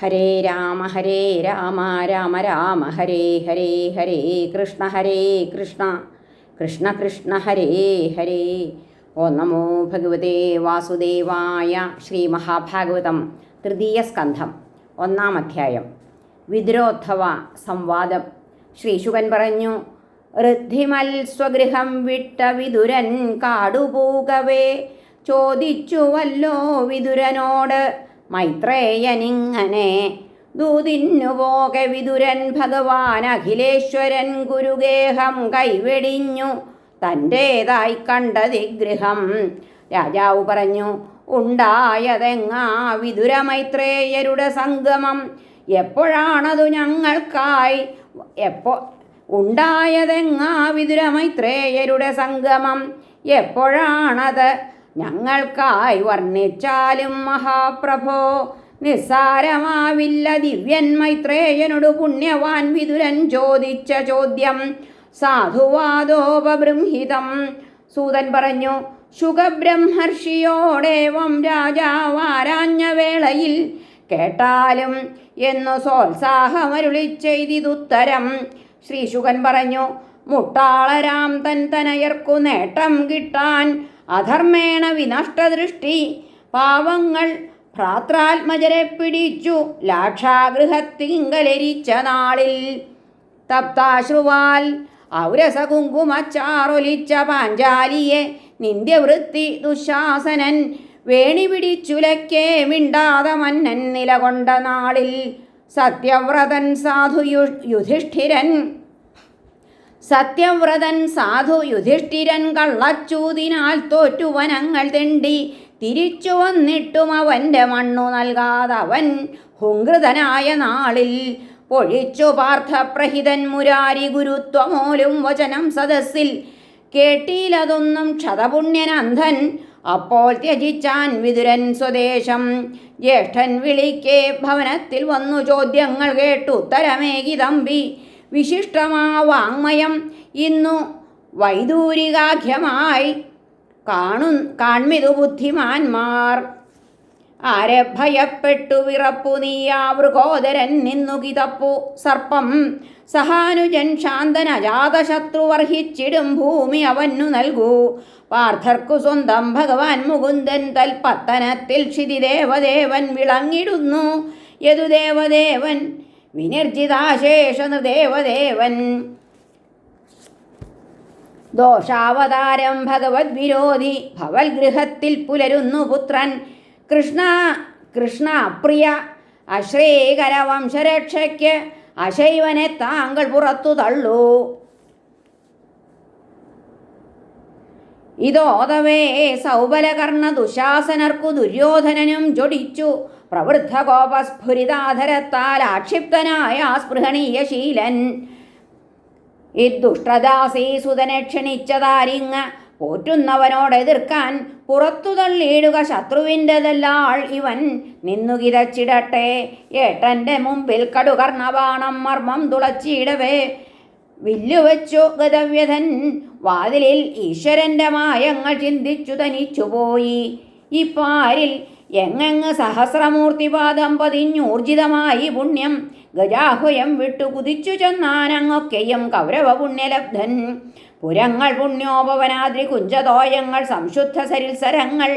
ഹരേ രാമ ഹരേ രാമ രാമ രാമ ഹരേ ഹരേ ഹരേ കൃഷ്ണ ഹരേ കൃഷ്ണ കൃഷ്ണ കൃഷ്ണ ഹരേ ഹരേ. ഓ നമോ ഭഗവതേ വാസുദേവായ ശ്രീ മഹാഭാഗവതം തൃതീയ സ്കന്ധം ഒന്നാം അധ്യായം. വിദ്രോദ്ധവ സംവാദം. ശ്രീ ശ്രീശുകൻ പറഞ്ഞു ഋദ്ധിമൽ സ്വഗൃഹം വിട്ട വിതുരൻ കാടുപോകവേ. ചോദിച്ചുവല്ലോ വിതുരനോട് മൈത്രേയനിങ്ങനെ. ദൂതിന്നു പോക വിതുരൻ ഭഗവാൻ അഖിലേശ്വരൻ ഗുരുഗേഹം കൈവെടിഞ്ഞു തന്റേതായി കണ്ടതിഗൃഹം രാജാവ് പറഞ്ഞു ഉണ്ടായതെങ്ങാ വിതുരമൈത്രേയരുടെ സംഗമം? എപ്പോഴാണതു ഞങ്ങൾക്കായി? എപ്പോ ഉണ്ടായതെങ്ങാ വിതുരമൈത്രേയരുടെ സംഗമം? എപ്പോഴാണത്? ഞങ്ങൾക്കായി വർണിച്ചാലും മഹാപ്രഭോ. നിസ്സാരമാവില്ല ദിവ്യൻ മൈത്രേയനോട് പുണ്യവാൻ വിതുരൻ ചോദിച്ച ചോദ്യം. സാധുവാദോപബൃംഹിതം. സൂതൻ പറഞ്ഞു ശുഖബ്രഹ്മർഷിയോടേവം രാജാവാരാഞ്ഞ വേളയിൽ കേട്ടാലും എന്നു സോത്സാഹമരുളി ചെയ്തിതുത്തരം ശ്രീശുഖൻ പറഞ്ഞു മുട്ടാളരാം തൻ തനയർക്കു നേട്ടം കിട്ടാൻ അധർമ്മേണ വിനഷ്ടദൃഷ്ടി. പാവങ്ങൾ ഭ്രാത്രാത്മജരെ പിടിച്ചു. ലാക്ഷാഗൃഹത്തിങ്കലരിച്ച നാളിൽ തപ്താശ്രുവാൽ ഔരസകുങ്കുമച്ചാറൊലിച്ച പാഞ്ചാലിയെ നിന്ദ്യവൃത്തി ദുശാസനൻ വേണി പിടിച്ചുലക്കേ മിണ്ടാത മന്നൻ നിലകൊണ്ട നാളിൽ സത്യവ്രതൻ സാധു യുധിഷ്ഠിരൻ സത്യവ്രതൻ സാധു യുധിഷ്ഠിരൻ കള്ളച്ചൂതിനാൽ തോറ്റുവനങ്ങൾ തെണ്ടി. തിരിച്ചു വന്നിട്ടും അവന്റെ മണ്ണു നൽകാതവൻ ഹുങ്കൃതനായ നാളിൽ പൊഴിച്ചു പാർത്ഥപ്രഹിതൻ മുരാരി ഗുരുത്വമോലും വചനം സദസ്സിൽ. കേട്ടീലതൊന്നും ക്ഷതപുണ്യനന്ധൻ അപ്പോൾ ത്യജിച്ചാൻ വിതുരൻ സ്വദേശം. ജ്യേഷ്ഠൻ വിളിക്കേ ഭവനത്തിൽ വന്നു ചോദ്യങ്ങൾ കേട്ടു. ഉത്തരമേകി തമ്പി. വിശിഷ്ടമാ വാങ്മയം ഇന്നു വൈദൂരികാഖ്യമായി കാണു കാൺമിതു ബുദ്ധിമാന്മാർ. ആരെ ഭയപ്പെട്ടു വിറപ്പു നീയാ വൃകോദരൻ നിന്നു കിതപ്പു സർപ്പം. സഹാനുജൻ ശാന്തൻ അജാതശത്രു വർഹിച്ചിടും ഭൂമി അവന്നു നൽകൂ. പാർത്ഥർക്കു സ്വന്തം ഭഗവാൻ മുകുന്ദൻ തൽപത്തനത്തിൽ ക്ഷിതിദേവദേവൻ വിളങ്ങിടുന്നു. യദുദേവദേവൻ വിനിർജിതാശേഷ ദേവദേവൻ ദോഷാവതാരം ഭഗവത് വിരോധി ഭവൽ ഗൃഹത്തിൽ പുലരുന്നു പുത്രൻ. കൃഷ്ണ കൃഷ്ണ പ്രിയ അശ്രീകര വംശരക്ഷയ്ക്ക് അശൈവനെ താങ്കൾ പുറത്തു തള്ളൂ. ഇതോതവേ സൗബലകർണ ദുശാസനർക്കു ദുര്യോധനനും ജൊടിച്ചു. പ്രവൃദ്ധ കോപസ്ഫുരിതാധരത്താൽ ആക്ഷിപ്തനായ സ്പൃഹണീയശീലൻ ഇദ്ദുഷ്ടദാസീ സുതനെ ക്ഷണിച്ചതാരിങ്ങ. പോറ്റുന്നവനോട് എതിർക്കാൻ പുറത്തു തള്ളിയിടുക ശത്രുവിന്റെതല്ലാൾ ഇവൻ. നിന്നു കിതച്ചിടട്ടെ ഏട്ടന്റെ മുമ്പിൽ കടുകർണബാണം മർമ്മം തുളച്ചിടവേ. വില്ലുവച്ചു ഗതവ്യധൻ വാതിലിൽ ഈശ്വരന്റെ മായങ്ങൾ ചിന്തിച്ചു തനിച്ചുപോയി ഇപ്പാരിൽ എങ്ങെങ്ങ് സഹസ്രമൂർത്തിപാദം പതിഞ്ഞൂർജിതമായി പുണ്യം ഗജാഹുയം വിട്ടു കുതിച്ചു ചെന്നാനങ്ങൊക്കെയും കൗരവ പുണ്യലബ്ധൻ പുരങ്ങൾ പുണ്യോപവനാദ്രി കുഞ്ചതോയങ്ങൾ സംശുദ്ധ സരിത്സരങ്ങൾ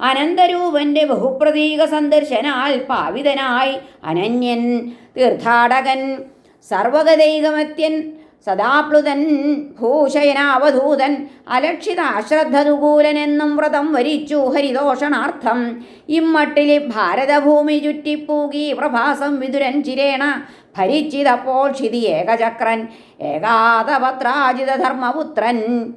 അനന്തരൂപന്റെ ബഹുപ്രതീക സന്ദർശനാൽ പാവിതനായി അനന്യൻ തീർത്ഥാടകൻ. സർവഗതൈകമത്യൻ സദാപ്ലുതൻ ഭൂഷയനാവധൂതൻ അലക്ഷിത അശ്രദ്ധനുകൂലനെന്നും വ്രതം വരിച്ചു ഹരിദോഷണാർത്ഥം. ഇമ്മട്ടിൽ ഭാരതഭൂമി ചുറ്റിപ്പൂകി പ്രഭാസം വിതുരൻ ചിരേണ ഭരിച്ചിതപ്പോൾ ക്ഷിതി ഏകചക്രൻ ഏകാതപത്രാജിതധർമ്മപുത്രൻ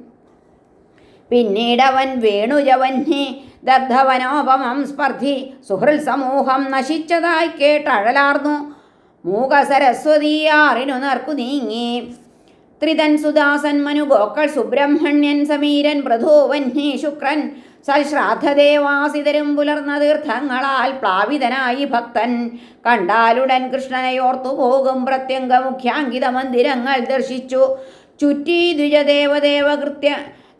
പിന്നീടവൻ വേണുജവന്യെ ദഗ്ധവനോപമം സ്പർദ്ധി സുഹൃൽ സമൂഹം നശിച്ചതായി കേട്ടഴലാർന്നു. മൂകസരസ്വതിയാറിനു നർക്കു നീങ്ങി. ത്രിതൻ സുദാസൻ സുബ്രഹ്മണ്യൻ സമീരൻ പ്രധൂവന്ഹി ശുക്രൻ സൽശ്രാദ്ധദേവാസിതരും പുലർന്ന തീർത്ഥങ്ങളാൽ പ്ലാവിതനായി ഭക്തൻ. കണ്ടാലുടൻ കൃഷ്ണനെയോർത്തു പോകും പ്രത്യംഗ മുഖ്യാങ്കിത മന്ദിരങ്ങൾ ദർശിച്ചു. ചുറ്റി ദ്വിജദേവദേവകൃത്യ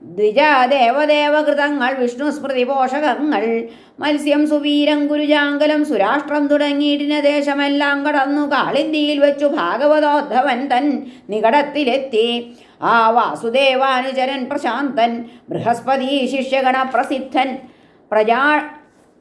ദ്വിജ ദേവദേവകൃതങ്ങൾ വിഷ്ണു സ്മൃതി പോഷകങ്ങൾ മത്സ്യം സുവീരം ഗുരുജാങ്കലം സുരാഷ്ട്രം തുടങ്ങിയിട്ടിന് ദേശമെല്ലാം കടന്നു കാളിന്തിയിൽ വെച്ചു ഭാഗവതോദ്ധവൻ തൻ നികടത്തിലെത്തി. ആ വാസുദേവാനുചരൻ പ്രശാന്തൻ ബൃഹസ്പതി ശിഷ്യഗണ പ്രസിദ്ധൻ പ്രജാ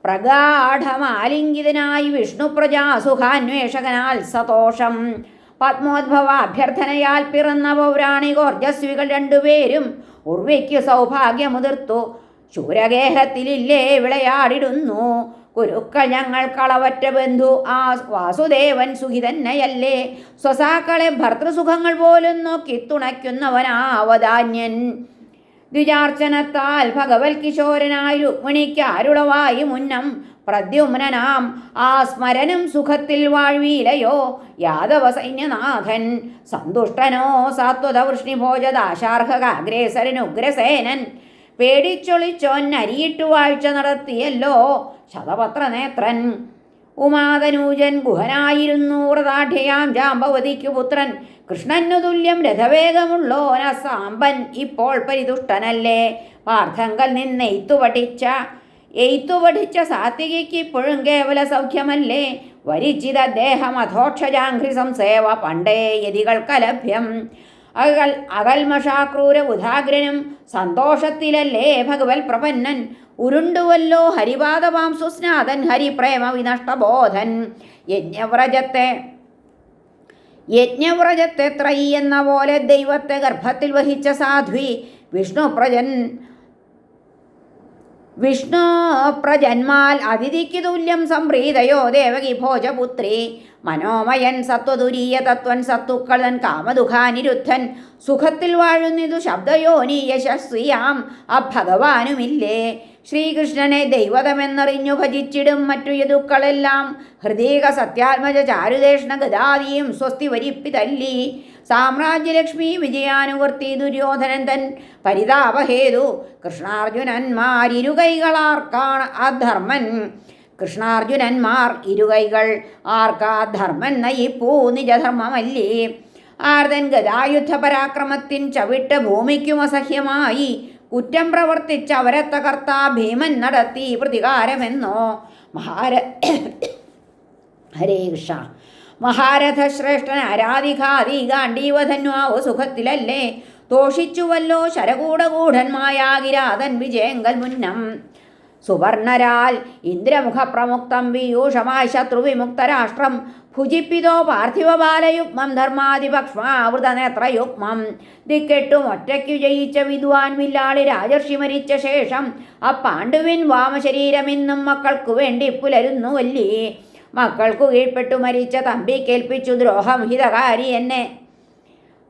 പ്രഗാഠമാലിംഗിതനായി വിഷ്ണു പ്രജാ സുഖാന്വേഷകനാൽ സതോഷം പത്മോദ്ഭവ അഭ്യർത്ഥനയാൽ പിറന്ന പൗരാണികോർജസ്വികൾ രണ്ടുപേരും ഉർവയ്ക്ക് സൗഭാഗ്യമുതിർത്തു ശൂരഗേഹത്തിലില്ലേ വിളയാടിടുന്നു. കുരുക്കൾ ഞങ്ങൾ കളവറ്റ ബന്ധു. ആ വാസുദേവൻ സുഹിതന്നയല്ലേ സ്വസാക്കളെ ഭർത്തൃസുഖങ്ങൾ പോലും നോക്കി തുണയ്ക്കുന്നവനാവധാന്യൻ. ദ്വിജാർച്ചനത്താൽ ഭഗവത് കിശോരനായി രുക്മിണിക്ക് അരുളവായി മുന്നം പ്രദ്യുമ്നാം ആ സ്മരനും സുഖത്തിൽ വാഴ്വീലയോ? യാദവ സൈന്യനാഥൻ സന്തുഷ്ടനോ സാത്വത വൃഷ്ണിഭോജദാശാർഹകാഗ്രേസരൻ ഉഗ്രസേനൻ. പേടിച്ചൊളിച്ചോൻ അരിയിട്ടു വാഴ്ച നടത്തിയല്ലോ ശതപത്രനേത്രൻ. ഉമാതനൂജൻ ഗുഹനായിരുന്നു വ്രതാഠ്യയാം ജാമ്പവതിക്കു പുത്രൻ. കൃഷ്ണനു തുല്യം രഥവേഗമുള്ളോന സാമ്പൻ ഇപ്പോൾ പരിതുഷ്ടനല്ലേ? പാർത്ഥങ്കൽ നിന്നെയ്ത്തു പഠിച്ച എയ്ത്തു പഠിച്ച സാത്വികയ്ക്ക് ഇപ്പോഴും കേവല സൗഖ്യമല്ലേ? വരിച്ചിത ദേഹം അധോക്ഷജാഘ്രി സംസേവ പണ്ടേ യതികൾക്കലഭ്യം. അകൽ അകൽമഷാക്രൂര ഉദാഗ്രനും സന്തോഷത്തിലല്ലേ ഭഗവൽ പ്രപന്നൻ? ഉരുണ്ടുവല്ലോ ഹരിപാദവാം സുസ്നാഥൻ ഹരിപ്രേമ വിനഷ്ടബോധൻ. യജ്ഞവ്രജത്തെ യജ്ഞവ്രജത്തെ ത്രയി എന്ന പോലെ ദൈവത്തെ ഗർഭത്തിൽ വഹിച്ച സാധ്വി വിഷ്ണുപ്രജൻ. വിഷ്ണു പ്രജന്മാൽ അതിഥിക്ക് തുല്യം സംപ്രീതയോ ദേവകി ഭോജപുത്രി. മനോമയൻ സത്വദുരീയ തത്വൻ സത്തുക്കളൻ കാമദുഖാനിരുദ്ധൻ. സുഖത്തിൽ വാഴുന്നിതു ശബ്ദയോനി യശസ്വിയാം ഭഗവാനുമില്ലേ ശ്രീകൃഷ്ണനെ ദൈവതമെന്നറിഞ്ഞു ഭജിച്ചിടും മറ്റു യതുക്കളെല്ലാം ഹൃദീക സത്യാത്മജ ചാരുദേഷ്ണ ഗതാദിയും സ്വസ്തി വരിപ്പി തല്ലി. സാമ്രാജ്യലക്ഷ്മി വിജയാനുവർത്തി ദുര്യോധനൻ തൻ പരിതാപഹേതു കൃഷ്ണാർജുനന്മാരിരുകൈകളാർക്കാണ് അധർമ്മൻ. കൃഷ്ണാർജുനന്മാർ ഇരുകൈകൾ ആർക്കാ ധർമ്മൻ നയിപ്പൂ നിജധർമ്മമല്ലേ? ആർദൻ ഗതായുദ്ധ പരാക്രമത്തിൻ ചവിട്ട് ഭൂമിക്കും അസഹ്യമായി. കുറ്റം പ്രവർത്തിച്ച അവരെ തകർത്ത ഭീമൻ നടത്തി പ്രതികാരമെന്നോ? മഹാര ഹരേ കൃഷ്ണ. മഹാരഥശ്രേഷ്ഠൻ ആരാധികാതി ഗാണ്ഡീവധന്വാവ് സുഖത്തിലല്ലേ? തോഷിച്ചുവല്ലോ ശരകൂടഗൂഢന്മായാകിരാതൻ വിജയങ്കൽ മുന്നം. സുവർണരാൽ ഇന്ദ്രമുഖപ്രമുക്തം വിയൂഷമായ ശത്രുവിമുക്തരാഷ്ട്രം ഭുജിപ്പിതോ പാർത്ഥിവബാലയുഗ്മം ധർമാതിപക്ഷ്മാവൃതനേത്രയുഗ്മം ദിക്കെട്ടും ഒറ്റയ്ക്കു ജയിച്ച വിദ്വാൻ വില്ലാളി രാജർഷി മരിച്ച ശേഷം അപ്പാണ്ഡുവിൻ വാമശരീരമിന്നും മക്കൾക്കു വേണ്ടി പുലരുന്നു വല്ലി മക്കൾക്കു കീഴ്പ്പെട്ടു മരിച്ച തമ്പി കേൾപ്പിച്ചു ദ്രോഹം ഹിതകാരി എന്നെ.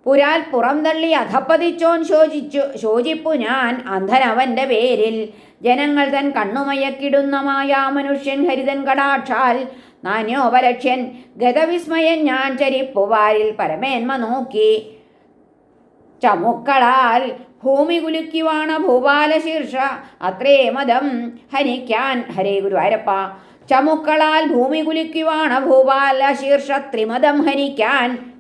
പുരാൽ പുറം തള്ളി അധപ്പതിച്ചോൻ ശോചിച്ചു ശോചിപ്പു ഞാൻ അന്ധനവന്റെ പേരിൽ. ജനങ്ങൾ തൻ കണ്ണുമയക്കിടുന്ന മായാ മനുഷ്യൻ ഹരിതൻ കടാക്ഷാൽ. നാന്യോപലക്ഷ്യൻ ഗതവിസ്മയൻ ഞാൻ ചരിപ്പുവാരിൽ പരമേന്മ നോക്കി. ചമുക്കളാൽ ഭൂമി കുലുക്കിവാണ ഭൂപാലശീർഷ. അത്രേ മതം ഹനിക്കാൻ. ഹരേ ഗുരുവായൂരപ്പ. ചമുക്കളാൽ ഭൂമി കുലുക്കിവാണ ഭൂപാലശീർഷ. ത്രിമതം ഹനിക്കാൻ.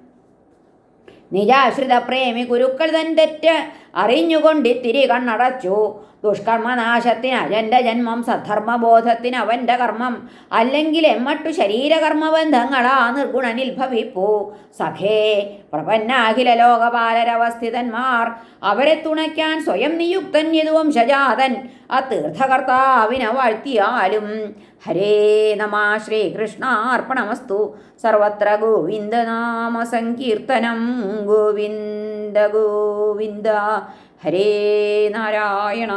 നിജാശ്രിത പ്രേമി ഗുരുക്കൾ തൻ തെറ്റ് അറിഞ്ഞുകൊണ്ടിത്തിരി കണ്ണടച്ചു. ദുഷ്കർമ്മനാശത്തിന് അജന്റെ ജന്മം സദ്ധർമ്മബോധത്തിന് അവന്റെ കർമ്മം. അല്ലെങ്കിൽ എമ്മട്ടു ശരീരകർമ്മബന്ധങ്ങളാ നിർഗുണനിൽ ഭവിപ്പൂ. സഖേ പ്രപന്നാഖില ലോകപാലരവസ്ഥിതന്മാർ അവരെ തുണയ്ക്കാൻ സ്വയം നിയുക്തൻ യദുവംശജാതൻ ആ തീർത്ഥകർത്താവിനെ വാഴ്ത്തിയാലും. ഹരേ നമ ശ്രീകൃഷ്ണാർപ്പണമസ്തു. സർവത്ര ഗോവിന്ദനാമ സങ്കീർത്തനം. ഗോവിന്ദ ഗോവിന്ദ. ഹരേ നാരായണ.